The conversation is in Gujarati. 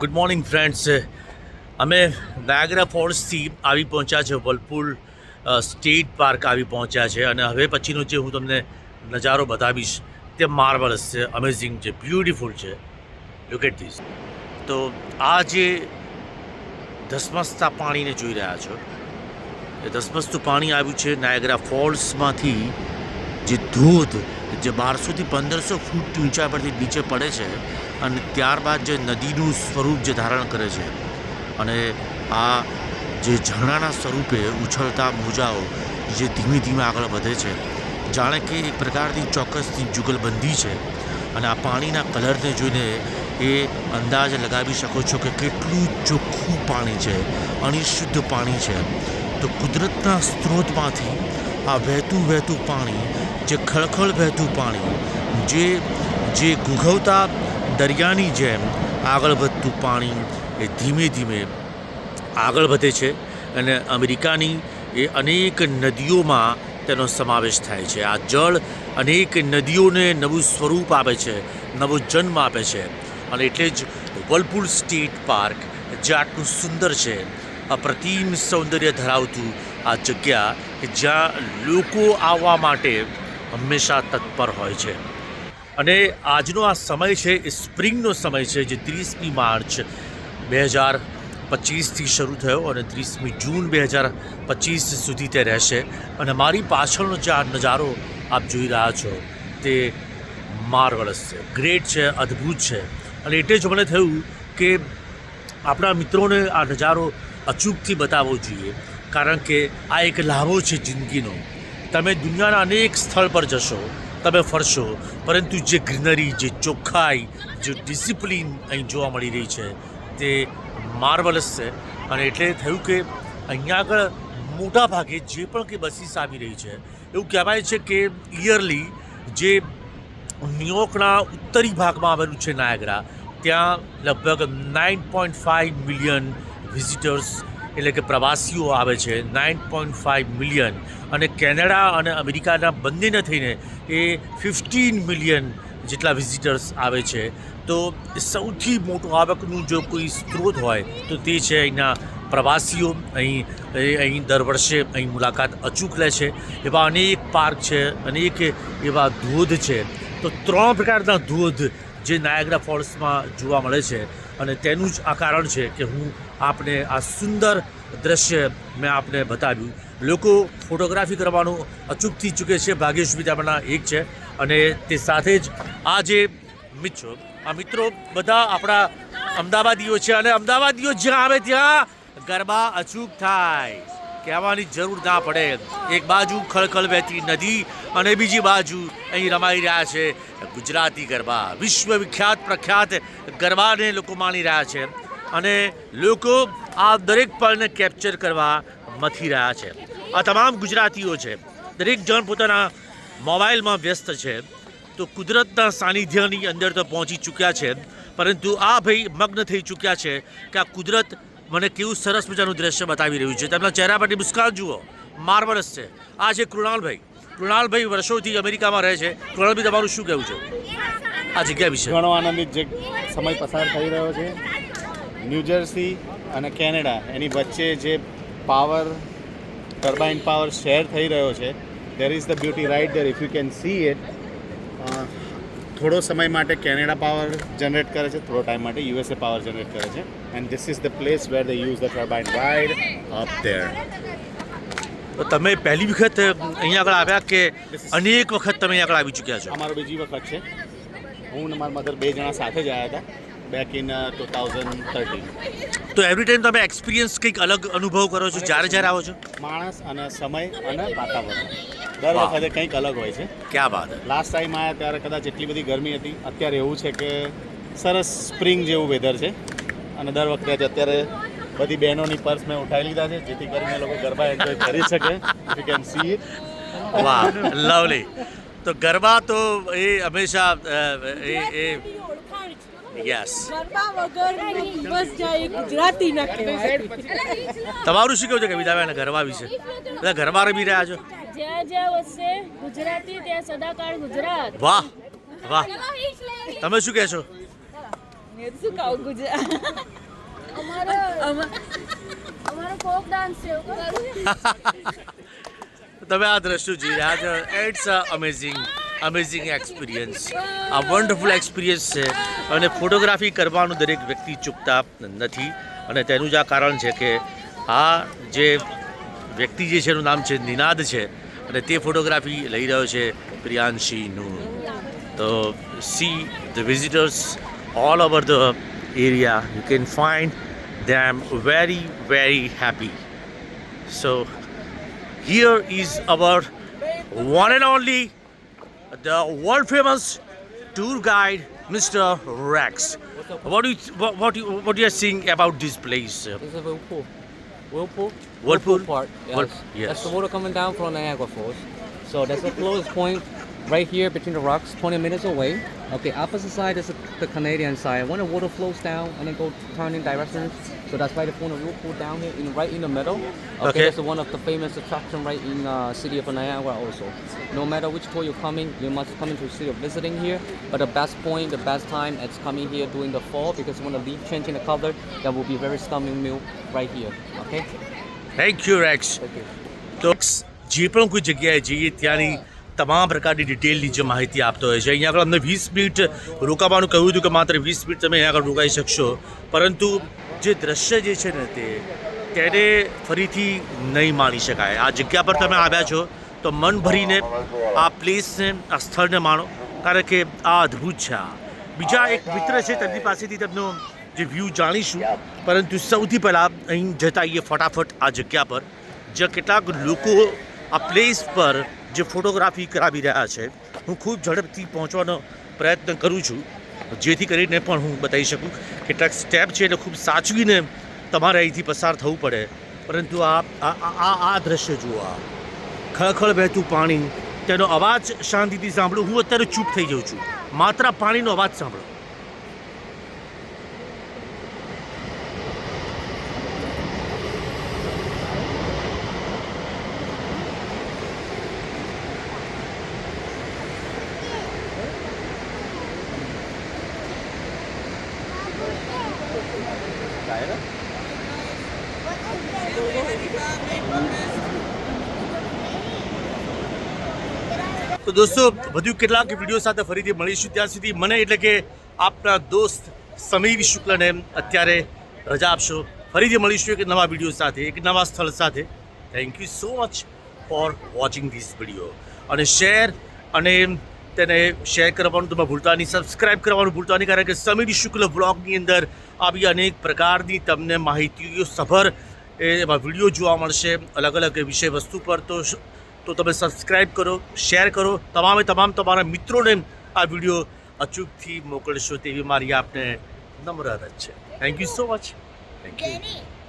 ગુડ મોર્નિંગ ફ્રેન્ડ્સ અમે નાયગ્રા ફોલ્સથી આવી પહોંચ્યા છે વલપુલ સ્ટેટ પાર્ક આવી પહોંચ્યા છે અને હવે પછીનો જે હું તમને નજારો બતાવીશ, તે માર્વલસ છે અમેઝિંગ છે બ્યુટિફુલ છે. લુક એટ ધીસ તો આ જે ધસમસતા પાણીને જોઈ રહ્યા છો, એ ધસમસતું પાણી આવ્યું છે નાયગ્રા ફોલ્સમાંથી જે ધોધ, જે બારસોથી પંદરસો ફૂટ ઊંચા પરથી નીચે પડે છે અને ત્યારબાદ જે નદીનું સ્વરૂપ જે ધારણ કરે છે અને આ જે ઝરણાના સ્વરૂપે ઉછળતા મોજાઓ જે ધીમે ધીમે આગળ વધે છે, જાણે કે એક પ્રકારની ચોક્કસની જુગલબંધી છે અને આ પાણીના કલરને જોઈને એ અંદાજ લગાવી શકો છો કે કેટલું ચોખ્ખું પાણી છે અણિશુદ્ધ પાણી છે. તો કુદરતના સ્ત્રોતમાંથી આ વહેતું વહેતું પાણી, જે ખળખળ વહેતું પાણી, જે જે ગુઘવતા દરિયાની જેમ આગળ વધતું પાણી એ ધીમે ધીમે આગળ વધે છે અને અમેરિકાની એ અનેક નદીઓમાં તેનો સમાવેશ થાય છે. આ જળ અનેક નદીઓને નવું સ્વરૂપ આપે છે, નવો જન્મ આપે છે અને એટલે જ વલપુર સ્ટેટ પાર્ક જે આટલું સુંદર છે, અપ્રતિમ સૌંદર્ય ધરાવતું આ જગ્યા કે જ્યાં લોકો આવવા માટે હંમેશા તત્પર હોય છે. અને આજનો આ સમય છે, એ સ્પ્રિંગનો સમય છે, જે ત્રીસમી માર્ચ બે હજાર પચીસથી શરૂ થયો અને ત્રીસમી જૂન બે હજાર પચીસ સુધી તે રહેશે. અને મારી પાછળનો જે આ નજારો આપ જોઈ રહ્યા છો, તે માર્વલસ છે. ગ્રેટ છે, અદ્ભુત છે. અને એટલે જ મને થયું કે આપણા મિત્રોને આ નજારો અચૂકથી બતાવવો જોઈએ. કારણ કે આ એક લાભો છે જિંદગીનો. તમે દુનિયાના અનેક સ્થળ પર જશો તમે ફરશો. પરંતુ જે ગ્રીનરી, જે ચોખ્ખાઈ, જે ડિસિપ્લિન અહીં જોવા મળી રહી છે, તે માર્વલસ છે. અને એટલે થયું કે અહીંયા આગળ મોટા ભાગે જે પણ કંઈ બસીસ આવી રહી છે, એવું કહેવાય છે કે ઇયરલી જે ન્યુયોર્કના ઉત્તરી ભાગમાં આવેલું છે નાયગ્રા, ત્યાં લગભગ nine point five million visitors એટલે કે પ્રવાસીઓ આવે છે નાઇન પોઈન્ટ ફાઇવ મિલિયન અને કેનેડા અને અમેરિકાના બંનેને થઈને એ ફિફ્ટીન મિલિયન જેટલા વિઝિટર્સ આવે છે. તો સૌથી મોટું આવકનું જો કોઈ સ્ત્રોત હોય, તો તે છે અહીંના પ્રવાસીઓ. અહીં અહીં દર વર્ષે અહીં મુલાકાત અચૂક લે છે. એવા અનેક પાર્ક છે, અનેક એવા ધોધ છે. તો ત્રણ પ્રકારના ધોધ જે નાયગ્રા ફોલ્સમાં જોવા મળે છે. અને તેનું જ આ કારણ છે કે હું આપને આ સુંદર દ્રશ્ય મેં આપને બતાવ્યું. લોકો ફોટોગ્રાફી કરવાનું અચૂકથી ચૂકે છે ભાગ્યેશ વિદ્યાપના એક છે અને તે સાથે જ આ જે મિત્રો, આ મિત્રો બધા આપણા અમદાવાદીઓ છે અને અમદાવાદીઓ જ્યાં આવે ત્યાં ગરબા અચૂક થાય. કહેવાની જરૂર ના પડે. એક બાજુ ખળખળ વહેતી નદી અને બીજી બાજુ અહીં રમાઈ રહ્યા છે ગુજરાતી ગરબા. વિશ્વ વિખ્યાત પ્રખ્યાત ગરબાને લોકો માણી રહ્યા છે અને લોકો આ દરેક પળને કેપ્ચર કરવા મથી રહ્યા છે. આ તમામ ગુજરાતીઓ છે. દરેક જણ પોતાના મોબાઈલમાં વ્યસ્ત છે. તો કુદરતના સાનિધ્યની અંદર તો પહોંચી ચૂક્યા છે. પરંતુ આ ભાઈ મગ્ન થઈ ચૂક્યા છે કે આ કુદરત મને કેવું સરસ મજાનું દ્રશ્ય બતાવી રહ્યું છે. તેમના ચહેરા પરની મુસ્કાન જુઓ. માર્વલસ છે. આ છે કૃણાલભાઈ કૃણાલભાઈ વર્ષોથી અમેરિકામાં રહે છે. કૃણાલભાઈ તમારું શું કહેવું છે? આ જગ્યા વિશે. ઘણો આનંદિત જે સમય પસાર થઈ રહ્યો છે. ન્યૂજર્સી અને કેનેડા એની વચ્ચે જે પાવર ટર્બાઇન પાવર શેર થઈ રહ્યો છે. There is the beauty right there if you can see it થોડો સમય માટે કેનેડા પાવર જનરેટ કરે છે થોડો ટાઈમ માટે યુએસએ પાવર જનરેટ કરે છે. And this is the place where the use the turbine wide up there તો તમે પહેલી વખત અહીંયા આગળ આવ્યા કે અનેક વખત તમે અહીંયા આગળ આવી ચૂક્યા છો? અમારો બીજી વખત છે. હું અને મારા મધર બે જણા સાથે જ આવ્યા હતા back in two thousand thirteen તો એવરી ટાઈમ તમે એક્સપિરિયન્સ કંઈક અલગ અનુભવ કરો છો જ્યારે જ્યારે આવો છો? માણસ અને સમય અને વાતાવરણ. દર વખતે કંઈક અલગ હોય છે. ક્યાં વાત. લાસ્ટ ટાઈમ આવ્યા ત્યારે કદાચ એટલી બધી ગરમી હતી. અત્યારે એવું છે કે સરસ સ્પ્રિંગ જેવું વેધર છે. અને દર વખતે અત્યારે બધી બહેનોની પર્સ મેં ઉઠાવી લીધા છે જેથી કરીને એ લોકો ગરબા એન્જોય કરી શકે યુ કેન સી ઇટ વાહ લવલી તો ગરબા તો એ હંમેશા એ એ યસ તમારું શું કેવું છે કવિતાબેન ગરબા વિશે? બધા ગરબા રમી રહ્યા છો? જ્યાં જ્યાં વસે ગુજરાતી ત્યાં સદાકાળ ગુજરાત. વાહ વાહ. તમે શું કહેશો શું કહું ગુજરાત? અમારો અમારો ફોક ડાન્સ છે તમે આ દ્રશ્યો જોઈ રહ્યા છો. It's a amazing amazing experience આ વન્ડરફુલ એક્સપિરિયન્સ છે. અને ફોટોગ્રાફી કરવાનું દરેક વ્યક્તિ ચૂકતા નથી. અને તેનું જ આ કારણ છે કે આ જે વ્યક્તિ જે છે એનું નામ છે નિનાદ છે. અને તે ફોટોગ્રાફી લઈ રહ્યો છે પ્રિયાંશીનું તો see the visitors all over the area you can find them very very happy so here is our one and only the world famous tour guide mr rex what do you what, what you what you are saying about this place whirlpool. Whirlpool? Whirlpool? Park. Yes. Whirl- yes. That's the water coming down from Niagara Falls. So that's the closest point right here between the rocks, 20 minutes away. Okay, opposite side is the, the Canadian side. When the water flows down and then go turn in directions, so that's why they put a whirlpool down here, in right in the middle. Okay, Okay. that's one of the famous attraction right in uh, city of Niagara also. No matter which tour you're coming, you must come into the city of visiting here. But the best point, the best time, it's coming here during the fall because when the leaf changing the color, that will be very stunning view right here. Okay. thank you rex Thank you. તો જે પણ કોઈ જગ્યાએ જઈએ ત્યાંની તમામ પ્રકારની ડિટેલની જે માહિતી આપતો હોય છે. અહીંયા આગળ અમને વીસ મિનિટ રોકાવાનું કહ્યું હતું કે માત્ર વીસ મિનિટ તમે અહીંયા આગળ રોકાઈ શકશો. પરંતુ જે દ્રશ્ય જે છે ને તે, તેને ફરીથી નહીં માણી શકાય. આ જગ્યા પર તમે આવ્યા છો તો મન ભરીને આ પ્લેસને આ સ્થળને માણો. કારણ કે આ અદ્ભુત છે આ. બીજા એક મિત્ર છે તેમની પાસેથી તેમનો જે વ્યૂ જાણીશું. પરંતુ સૌથી પહેલાં અહીં જતા આવીએ ફટાફટ આ જગ્યા પર. જ્યાં કેટલાક લોકો આ પ્લેસ પર જે ફોટોગ્રાફી કરાવી રહ્યા છે, હું ખૂબ ઝડપથી પહોંચવાનો પ્રયત્ન કરું છું. જેથી કરીને પણ હું બતાવી શકું, કેટલાક સ્ટેપ છે એટલે ખૂબ સાચવીને તમારે અહીંથી પસાર થવું પડે. પરંતુ આ આ, આ- દ્રશ્ય જુઓ આ. ખળખળ વહેતું પાણી, તેનો અવાજ શાંતિથી સાંભળું. હું અત્યારે ચૂપ થઈ જાઉં છું. માત્ર પાણીનો અવાજ સાંભળો. તો દોસ્તો, વધુ કેટલાક વીડિયો સાથે ફરીથી મળીશું ત્યાં સુધી. મને એટલે કે આપના દોસ્ત સમીર શુક્લને અત્યારે રજા આપશો. ફરીથી મળીશું એક નવા વીડિયો સાથે, એક નવા સ્થળ સાથે. Thank you so much for watching this video અને શેર અને તેને શેર કરવાનું તમે ભૂલતા નહીં. સબસ્ક્રાઇબ કરવાનું ભૂલતા નહીં, કારણ કે સમીર શુક્લ બ્લોગની અંદર આવી અનેક પ્રકારની તમને માહિતીઓ સભર એ એમાં વીડિયો જોવા મળશે અલગ અલગ વિષય વસ્તુ પર. તો તો તમે સબસ્ક્રાઈબ કરો શેર કરો. તમામે તમામ તમારા મિત્રોને આ વીડિયો અચૂકથી મોકલશો તેવી મારી આપને નમ્ર રજ છે. Thank you so much thank you